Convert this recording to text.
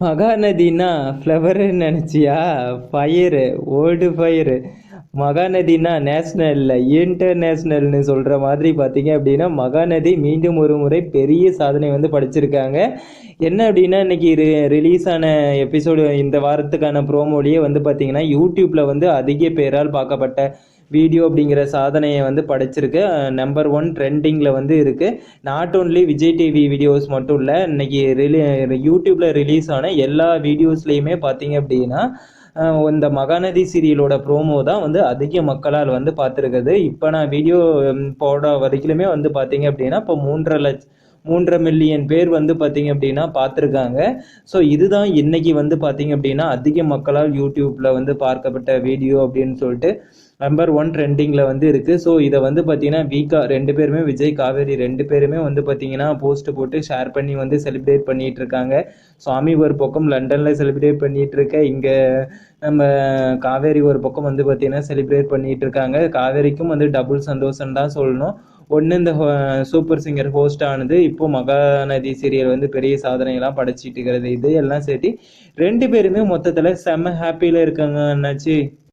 மகாநதினா ஃப்ளவருன்னு நினச்சியா? Fire old fire மகாநதினா நேஷ்னல் இல்லை இன்டர்நேஷ்னல்னு சொல்கிற மாதிரி பார்த்தீங்க அப்படின்னா மகாநதி மீண்டும் ஒரு முறை பெரிய சாதனை வந்து படைச்சிருக்காங்க. என்ன அப்படின்னா இன்னைக்கு ரி ரிலீஸ் ஆன எபிசோடு இந்த வாரத்துக்கான ப்ரோமோலேயே வந்து பார்த்தீங்கன்னா யூடியூப்பில் வந்து அதிக பேரால் பார்க்கப்பட்ட வீடியோ அப்படிங்கிற சாதனையை வந்து படைச்சிருக்கு. நம்பர் ஒன் ட்ரெண்டிங்கில் வந்து இருக்குது not only Vijay TV videos மட்டும் இல்லை இன்றைக்கி ரிலீ யூடியூப்பில் ரிலீஸ் ஆன எல்லா வீடியோஸ்லேயுமே பார்த்தீங்க அப்படின்னா இந்த மகாநதி சீரியலோட ப்ரோமோ தான் வந்து அதிக மக்களால் வந்து பார்த்துருக்குது. இப்போ நான் வீடியோ போட வரைக்குமே வந்து பார்த்தீங்க அப்படின்னா இப்போ மூன்றரை லட்சம் மூன்றரை மில்லியன் பேர் வந்து பார்த்திங்க அப்படின்னா பார்த்துருக்காங்க ஸோ இதுதான் இன்றைக்கி வந்து பார்த்திங்க அப்படின்னா அதிக மக்களால் யூடியூப்பில் வந்து பார்க்கப்பட்ட வீடியோ அப்படின்னு சொல்லிட்டு நம்பர் ஒன் ட்ரெண்டிங்கில் வந்து இருக்குது ஸோ இதை வந்து பார்த்தீங்கன்னா வீக்கா ரெண்டு பேருமே விஜய் காவேரி ரெண்டு பேருமே வந்து பார்த்தீங்கன்னா போஸ்ட்டு போட்டு ஷேர் பண்ணி வந்து செலிப்ரேட் பண்ணிகிட்டு இருக்காங்க. சுவாமி ஒரு பக்கம் லண்டனில் செலிப்ரேட் பண்ணிகிட்டு இருக்க இங்கே நம்ம காவேரி ஒரு பக்கம் வந்து பார்த்தீங்கன்னா செலிப்ரேட் பண்ணிகிட்டு இருக்காங்க. காவேரிக்கும் வந்து டபுள் சந்தோஷம் தான் சொல்லணும். ஒன்று இந்த சூப்பர் சிங்கர் ஹோஸ்ட் ஆனது இப்போ மகாநதி சீரியல் வந்து பெரிய சாதனையெல்லாம் படைச்சிட்டு இருக்கிறது. இது எல்லாம் சேர்த்து ரெண்டு பேருமே மொத்தத்தில் செம்ம ஹாப்பியில் இருக்காங்க என்னாச்சு